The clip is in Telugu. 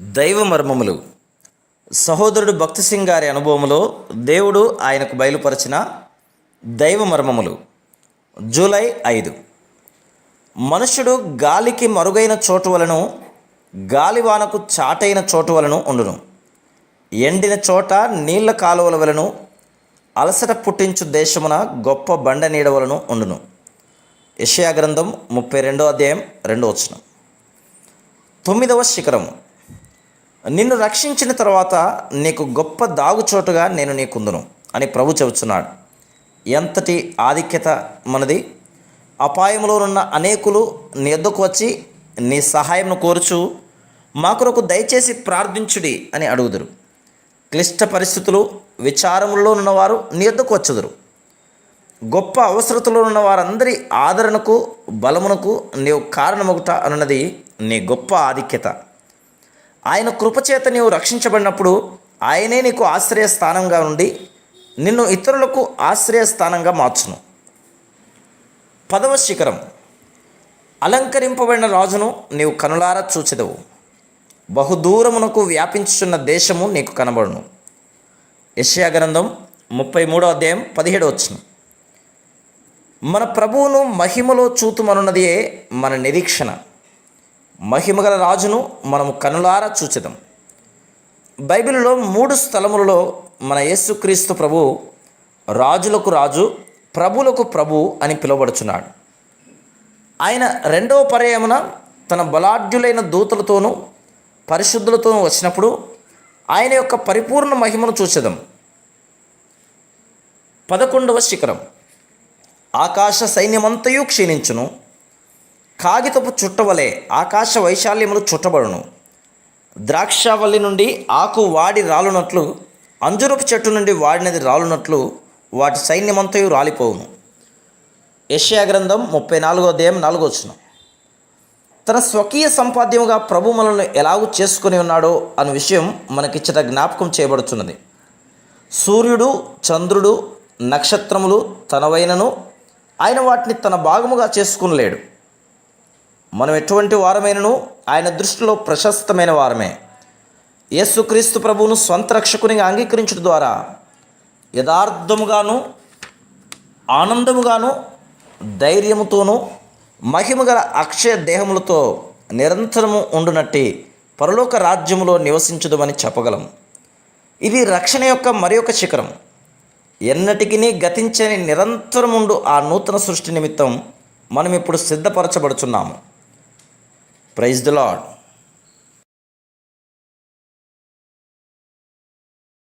దైవ మర్మములు సహోదరుడు భక్తి సింగ్ గారి అనుభవంలో దేవుడు ఆయనకు బయలుపరిచిన దైవ మర్మములు జూలై ఐదు. మనుష్యుడు గాలికి మరుగైన చోటు వలను గాలివానకు చాటైన చోటు వలను ఉండును. ఎండిన చోట నీళ్ళ కాలువల వలను అలసట పుట్టించు దేశమున గొప్ప బండ నీడ వలను ఉండును. యెషయా గ్రంథం ముప్పై రెండో అధ్యాయం రెండో వచనం. తొమ్మిదవ శిఖరము. నిన్ను రక్షించిన తర్వాత నీకు గొప్ప దాగుచోటుగా నేను నీకుందును అని ప్రభు చెబుతున్నాడు. ఎంతటి ఆధిక్యత మనది? అపాయంలోనున్న అనేకులు నీ ఎద్దుకు వచ్చి నీ సహాయంను కోరుచు మా కొరకు దయచేసి ప్రార్థించుడి అని అడుగుదురు. క్లిష్ట పరిస్థితులు విచారముల్లో ఉన్నవారు నీ ఎద్దుకు వచ్చుదురు. గొప్ప అవసరతలో ఉన్న వారందరి ఆదరణకు బలమునకు నీవు కారణమొకట అన్నది నీ గొప్ప ఆధిక్యత. ఆయన కృపచేత నీవు రక్షించబడినప్పుడు ఆయనే నీకు ఆశ్రయ స్థానంగా ఉండి నిన్ను ఇతరులకు ఆశ్రయ స్థానంగా మార్చును. పదవ శిఖరం. అలంకరింపబడిన రాజును నీవు కనులారా చూచెదవు. బహుదూరమునకు వ్యాపించుచున్న దేశము నీకు కనబడును. యెషయా గ్రంథం ముప్పై మూడో అధ్యాయం పదిహేడు వచ్చిన మన ప్రభువును మహిమలో చూతుమనున్నదియే మన నిరీక్షణ. మహిమగల రాజును మనము కనులారా చూచిదాం. బైబిల్లో మూడు స్థలములలో మన యేసుక్రీస్తు ప్రభు రాజులకు రాజు ప్రభులకు ప్రభు అని పిలువబడుచున్నాడు. ఆయన రెండవ పర్యాయమున తన బలాఢ్యులైన దూతలతోనూ పరిశుద్ధులతోనూ వచ్చినప్పుడు ఆయన యొక్క పరిపూర్ణ మహిమను చూసేదాం పదకొండవ శిఖరం. ఆకాశ సైన్యమంతయు క్షీణించును. కాగితపు చుట్టవలే ఆకాశ వైశాల్యములు చుట్టబడును. ద్రాక్షవల్లి నుండి ఆకు వాడి రాలునట్లు అంజురపు చెట్టు నుండి వాడినది రాలునట్లు వాటి సైన్యమంతయు రాలిపోవును. యష్యా గ్రంథం ముప్పై నాలుగో అధ్యాయం నాలుగో వచ్చిన తన స్వకీయ సంపాద్యముగా ప్రభు మనల్ని ఎలాగూ చేసుకుని ఉన్నాడో అనే విషయం మనకిచ్చట జ్ఞాపకం చేయబడుతున్నది సూర్యుడు చంద్రుడు నక్షత్రములు తనవైనను ఆయన వాటిని తన భాగముగా చేసుకునలేడు. మనం ఎటువంటి వారమైనను ఆయన దృష్టిలో ప్రశస్తమైన వారమే. యేసుక్రీస్తు ప్రభువును స్వంత రక్షకునిగా అంగీకరించడం ద్వారా యథార్థముగాను ఆనందముగాను ధైర్యముతోనూ మహిమగల అక్షయ దేహములతో నిరంతరము ఉండునట్టి పరలోక రాజ్యములో నివసించదమని చెప్పగలం. ఇది రక్షణ యొక్క మరి ఒక శిఖరం. ఎన్నటికీ గతించని నిరంతరముండు ఆ నూతన సృష్టి నిమిత్తం మనం ఇప్పుడు సిద్ధపరచబడుచున్నాము. Praise the lord